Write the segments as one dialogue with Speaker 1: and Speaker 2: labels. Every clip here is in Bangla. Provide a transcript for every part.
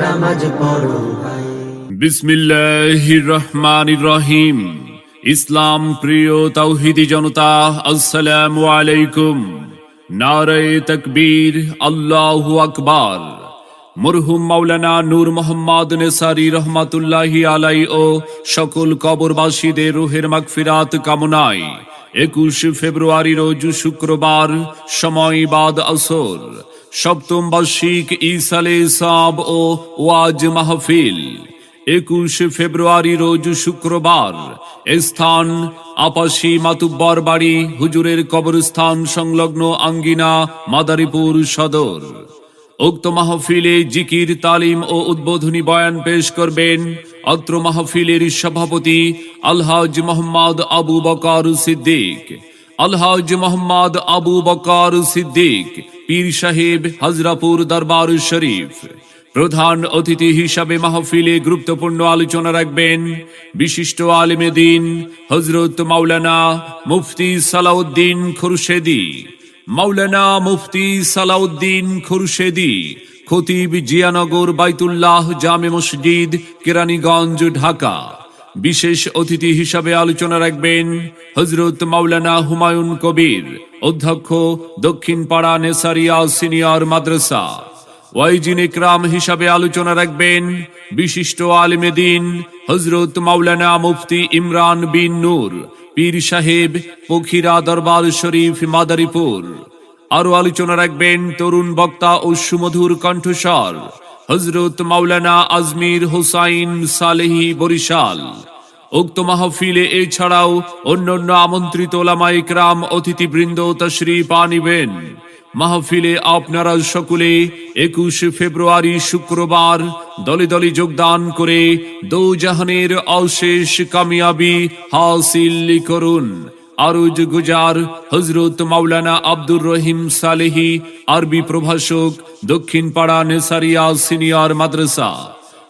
Speaker 1: নামাজ পড়ো
Speaker 2: রহিম ইসলাম প্রিয় তাওহিদি জনতা, আসসালামু আলাইকুম। নারে তকবীর, আল্লাহু আকবার। মরহুম মাওলানা নূর মোহাম্মদ নেসারি রহমাতুল্লাহি আলাই ও সকল কবরবাসীদের রুহের মাগফিরাত কামনায় একুশ ফেব্রুয়ারি রোজ শুক্রবার সময় বাদ আসর। সপ্তম বার্ষিক ইসালে সাব ও ওয়াজ মাহফিল, একুশ ফেব্রুয়ারি রোজ শুক্রবার স্থান আপাসি মাতুব্বর বাড়ি, হুজুরের কবরস্থান সংলগ্ন আঙ্গিনা, মাদারীপুর সদর। উক্ত মাহফিলে জিকির, তালিম ও উদ্বোধনী বয়ান পেশ করবেন অত্র মাহফিলের সভাপতি আলহাজ মোহাম্মদ আবু বকর সিদ্দিক। আলহাজ মোহাম্মদ আবু বকর সিদ্দিক পীর সাহেব হাজরাপুর দরবার শরীফ। প্রধান অতিথি হিসাবে মাহফিলে গুরুত্বপূর্ণ আলোচনা রাখবেন বিশিষ্ট আলিমে দিন হজরত মাওলানা মুফতি সালাউদ্দিন খুরশেদি। মাওলানা মুফতি সালাউদ্দিন খুরশেদি, খতিব জিয়ানগর বাইতুল্লাহ জামে মসজিদ কেরানীগঞ্জ, ঢাকা। বিশেষ অতিথি হিসাবে আলোচনা রাখবেন হজরত মাওলানা হুমায়ুন কবির, অধ্যক্ষ দক্ষিণ পাড়া নেসারিয়া সিনিয়র মাদ্রাসা। ওয়াইজিন ইকরাম হিসাবে আলোচনা রাখবেন বিশিষ্ট আলিমে দিন হজরত মাওলানা মুফতি ইমরান বিন নূর, পীর সাহেব পখিরা দরবার শরীফ মাদারীপুর। আরও আলোচনা রাখবেন তরুণ বক্তা ও সুমধুর কণ্ঠস্বর। হজরত মাওলানা আজমির হুসাইন সালেহি বরিশাল। উক্ত মাহফিলে এছাড়াও অন্যান্য আমন্ত্রিত ওলামাই ক্রাম অতিথিবৃন্দ তশরিফ আনিবেন। মাহফিলে আপনারা সকলে একুশ ফেব্রুয়ারি শুক্রবার দলে দলে যোগদান করে দৌজাহানের অশেষ কামিয়াবি হাসিল করুন। আরুজ গুজার হজরত মাওলানা আব্দুর রহিম সালেহি আরবি প্রভাষক দক্ষিণ পাড়া নেসারিয়া সিনিয়র মাদ্রাসা।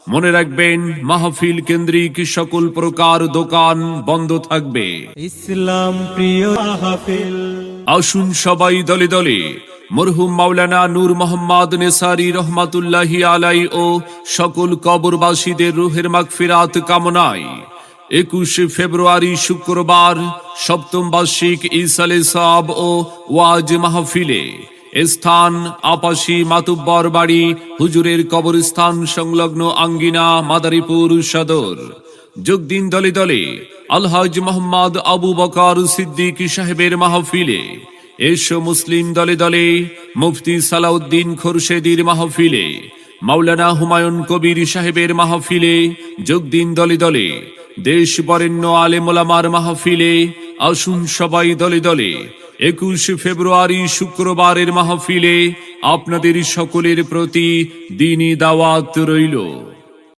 Speaker 2: মনে রাখবেন মাহফিল কেন্দ্রিক সকল প্রকার দোকান বন্ধ থাকবে।
Speaker 3: ইসলাম প্রিয়
Speaker 2: আসুন সবাই দলে দলে। মরহুম মাওলানা নূর মোহাম্মদ নেসারি রহমাতুল্লাহি আলাই ও সকল কবরবাসীদের রুহের মাগফিরাত কামনায় একুশে ফেব্রুয়ারি শুক্রবার সপ্তম বার্ষিক ইসালে সাব ও ওয়াজ মাহফিলে স্থান আপাসি মাতুব্বর বাড়ি হুজুরের কবরস্থান সংলগ্ন আঙ্গিনা মাদারীপুর সদর। যোগ দিন দলে দলে আলহাজ মোহাম্মদ আবু বকর সিদ্দিক সাহেবের মাহফিলে, এসো মুসলিম দলে দলে মুফতি সালাউদ্দিন খোরশেদির মাহফিলে, মাওলানা হুমায়ুন কবির সাহেবের মাহফিলে যোগ দিন দলে দলে দেশ বরেণ্য আলেমোলামার মাহফিলে আসুন সবাই দলে দলে। একুশ ফেব্রুয়ারি শুক্রবারের মাহফিলে আপনাদের সকলের প্রতি দিনই দাওয়াত রইল।